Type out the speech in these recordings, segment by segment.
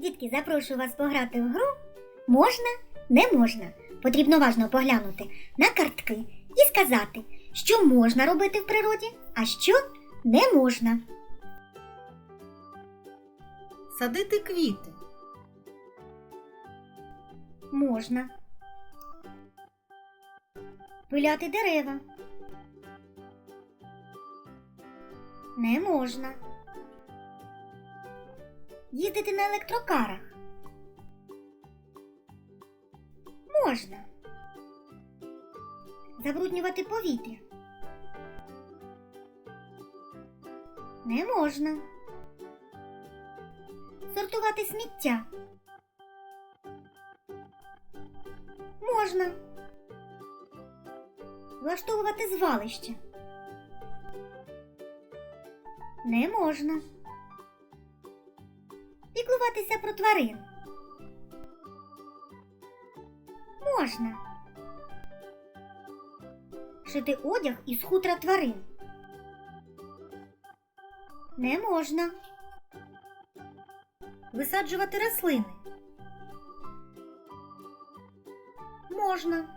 Дітки, запрошую вас пограти в гру. Можна, не можна. Потрібно важно поглянути на картки і сказати, що можна робити в природі, а що не можна. Садити квіти. Можна. Пиляти дерева. Не можна. Їздити на електрокарах. Можна. Забруднювати повітря. Не можна. Сортувати сміття. Можна. Влаштовувати звалище. Не можна. Піклуватися про тварин. Можна. Шити одяг із хутра тварин. Не можна. Висаджувати рослини. Можна.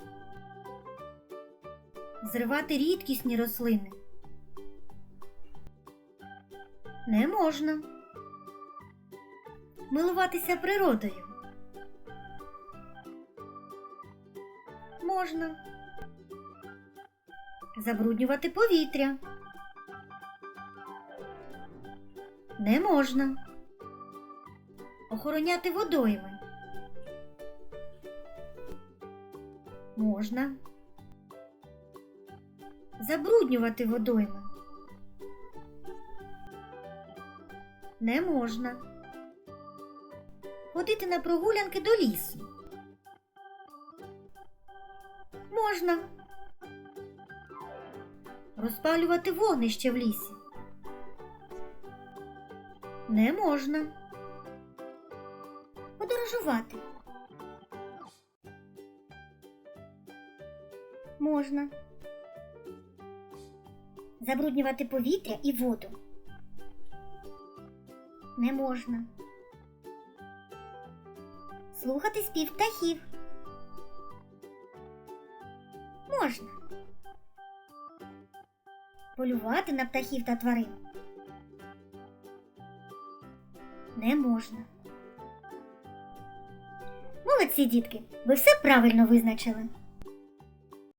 Зривати рідкісні рослини. Не можна. Милуватися природою. Можна. Забруднювати повітря. Не можна. Охороняти водойми. Можна. Забруднювати водойми. Не можна. Ходити на прогулянки до лісу. Можна. Розпалювати вогнище в лісі. Не можна. Подорожувати. Можна. Забруднювати повітря і воду. Не можна. Слухати спів птахів. Можна. Полювати на птахів та тварин. Не можна. Молодці, дітки, ви все правильно визначили.